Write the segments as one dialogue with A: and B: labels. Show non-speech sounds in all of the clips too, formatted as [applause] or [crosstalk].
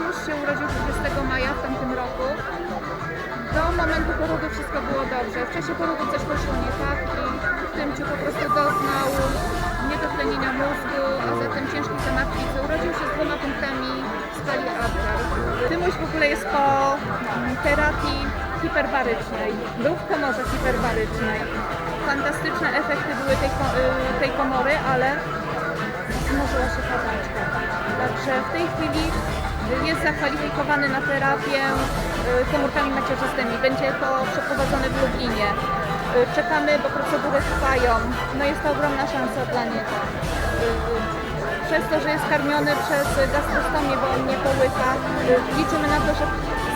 A: Mąż się urodził 20 maja w tamtym roku. Do momentu porodu wszystko było dobrze. W czasie porodu coś poszło nie tak i Tymciu po prostu doznał niedotlenienia mózgu, a zatem ciężkiej zamartwicy. Urodził się z dwoma punktami skali Apgar. Tymuś w ogóle jest po mm, terapii hiperbarycznej. Był w komorze hiperbarycznej. Fantastyczne efekty były tej, y, tej komory, ale zmorzyła się kapaczka. Także w tej chwili jest zakwalifikowany na terapię y, komórkami macierzystymi. Będzie to przeprowadzone w Lublinie. Y, Czekamy, bo procedury trwają. No jest to ogromna szansa dla niego. Y, Przez to, że jest karmiony przez gastrostomię, bo on nie połyka, liczymy na to, że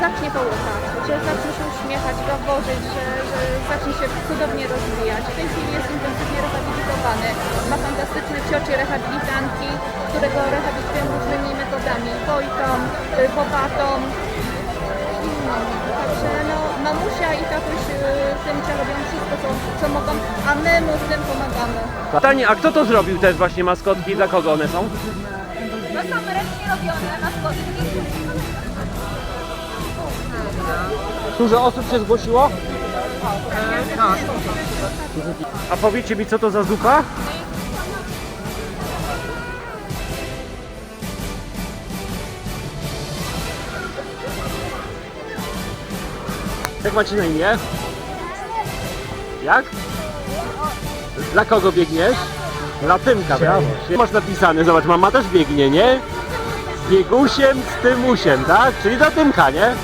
A: zacznie połykać, że zacznie się uśmiechać, gaworzyć, że, że zacznie się cudownie rozwijać. W tej chwili jest intensywnie rehabilitowany. Ma fantastyczne ciocie rehabilitantki, które go rehabilitują różnymi metodami. Wojtą, y, bobatą. innymi. Także no, mamusia i tatuś y, tym robią wszystko, co, co mogą, a my mu w tym pomagamy.
B: Pytanie, a kto to zrobił te właśnie maskotki? Dla kogo one są?
A: To są ręcznie robione maskotki.
C: Dużo osób się zgłosiło?
B: A powiecie mi, co to za zupa? Jak macie na imię? Jak? Dla kogo biegniesz? Dla Tymka, brawo. Masz napisane, zobacz, mama też biegnie, nie? Z biegusiem, z tymusiem, tak? Czyli dla Tymka, nie?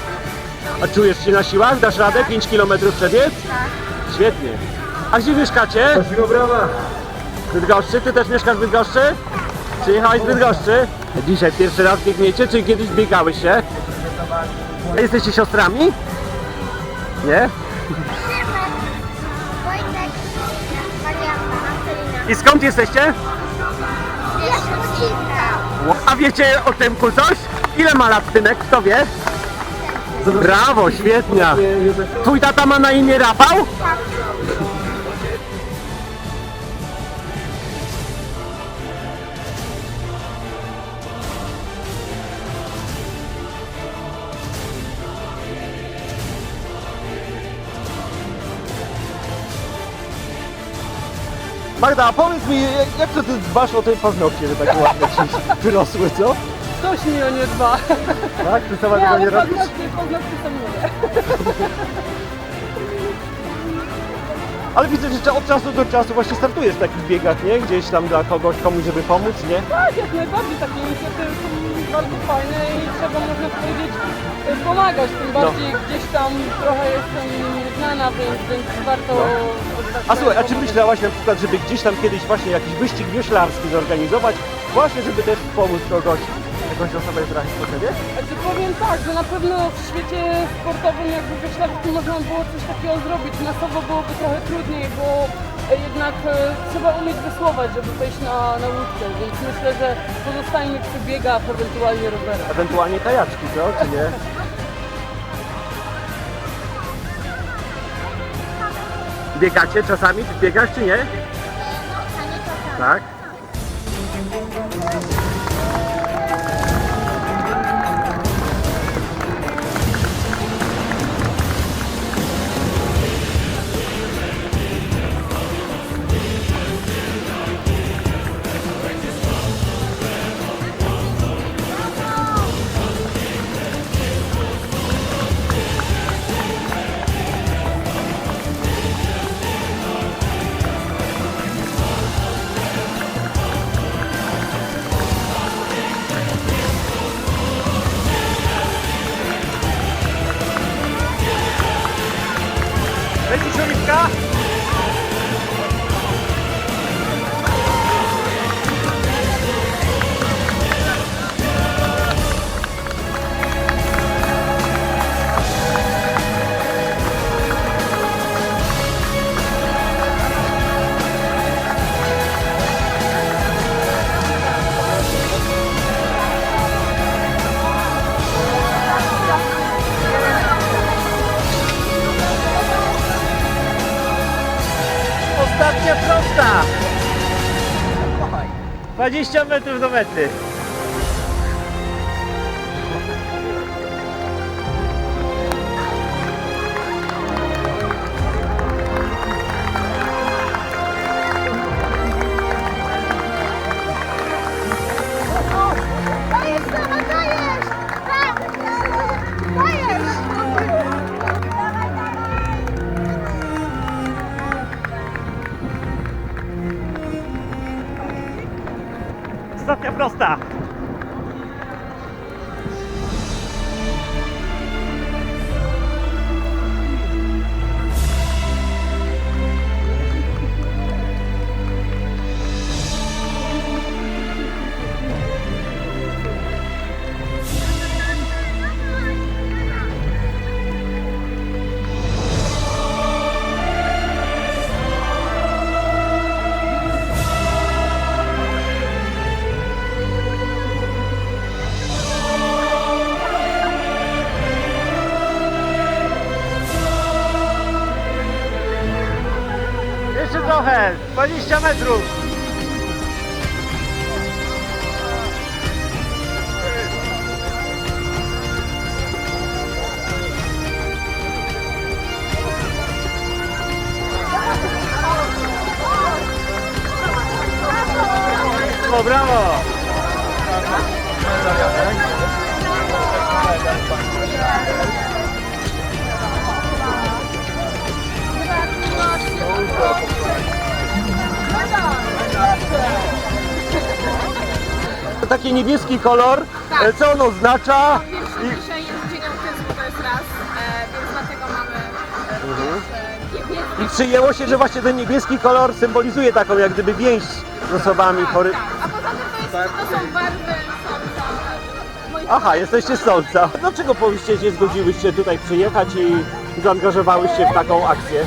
B: A czujesz się na siłach? Dasz radę 5 km przebiec? Świetnie. A gdzie mieszkacie?
C: Brawa.
B: W Bydgoszczy? Ty też mieszkasz w Bydgoszczy? Przyjechałeś z Bydgoszczy? Dzisiaj pierwszy raz biegniecie, czy kiedyś biegałeś się? A jesteście siostrami? Nie?
D: Wojtek, Marianna, Marcelina.
B: I skąd jesteście?
D: Jest
B: A wiecie o Tymku coś? Ile ma lat Tymek? Kto wie? Brawo, świetnie. Twój tata ma na imię Rafał?
C: Magda, powiedz mi, jak- to ty dbasz o te paznokcie, że tak ładnie ci wyrosły, co?
E: Ktoś mi o nie dba.
C: Tak? Ty sama tego
E: ale
C: nie robisz?
E: paznokcie, paznokcie są moje.
C: Ale widzę, że od czasu do czasu właśnie startujesz w takich biegach, nie? Gdzieś tam dla kogoś, komuś, żeby pomóc, nie?
E: Tak, jak najbardziej takie inicjatywy są bardzo fajne i trzeba, można powiedzieć, pomagać. Tym bardziej gdzieś tam trochę jestem znana, więc, więc warto... oddać
C: A słuchaj, a czy myślałaś na przykład, żeby gdzieś tam kiedyś właśnie jakiś wyścig wioślarski zorganizować? Właśnie, żeby też pomóc kogoś, jakąś osobę trafić po ciebie?
E: Znaczy powiem tak, że na pewno w świecie sportowym jakby wioślarskim można było coś takiego zrobić. Masowo byłoby trochę trudniej, bo e, jednak e, trzeba umieć wysłować, żeby wejść na, na łódkę, więc myślę, że pozostańmy przy biegach, ewentualnie rowerach.
C: Ewentualnie kajaczki, co? Czy nie?
B: Biegacie czasami? Ty biegasz czy nie? Tak? 20 metrów do mety.
C: রাস্তা Jeszcze trochę, 20 metrów. O, brawo! Taki niebieski kolor,
A: Tak.
C: e, co on oznacza?
A: Pierwszy dzisiaj jest dzień autyzmu, to jest raz, e, więc dlatego mamy e, niebieski.
C: I przyjęło się, że właśnie ten niebieski kolor symbolizuje taką jak gdyby więź z osobami chory.
A: Tak, a poza tym to, jest, to są barwy sąca. moich
C: Aha, jesteście z Solca. Dlaczego powiście się zgodziłyście tutaj przyjechać i zaangażowałyście w taką akcję?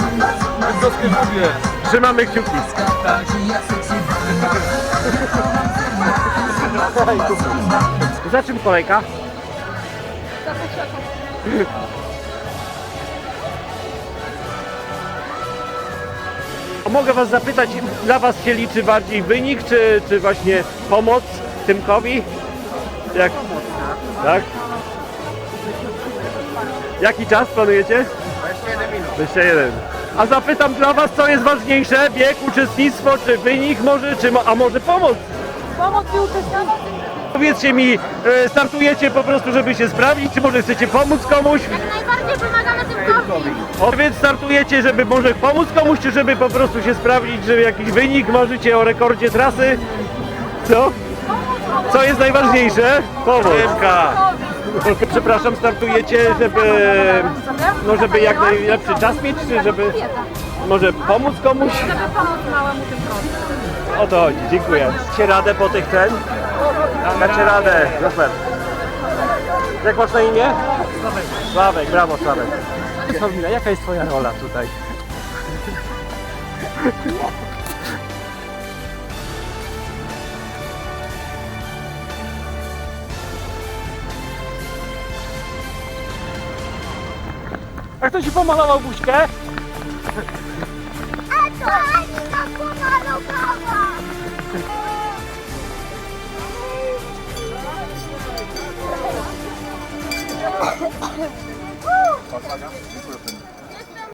F: Bydgoskie żółwie.
C: Trzymamy kciuki. Za czym kolejka? A Mogę Was zapytać, dla Was się liczy bardziej wynik, czy, czy właśnie pomoc Tymkowi? Jak? Tak? Jaki czas planujecie? 21 minut. 21. A zapytam dla Was, co jest ważniejsze? Bieg, uczestnictwo, czy wynik może, czy, mo- a może pomoc?
E: Pomoc i uczestnictwo.
C: Powiedzcie mi, e, startujecie po prostu, żeby się sprawdzić, czy może chcecie pomóc komuś?
D: Najbardziej pomagamy Tymkowi.
C: O, więc startujecie, żeby może pomóc komuś, czy żeby po prostu się sprawdzić, żeby jakiś wynik marzycie o rekordzie trasy? Co? Co jest najważniejsze? Pomoc. Przepraszam, startujecie, żeby, no żeby jak najlepszy czas mieć, czy żeby może pomóc komuś?
A: Żeby pomóc małemu typkowi.
C: O to chodzi, dziękuję. Dacie radę po tych ten? Dacie radę, super. Jak masz na imię? Sławek. Sławek, brawo Sławek. Paulina, jaka jest twoja rola tutaj? [laughs] A kto ci pomalował buźkę?
D: A to Anina pomalowała.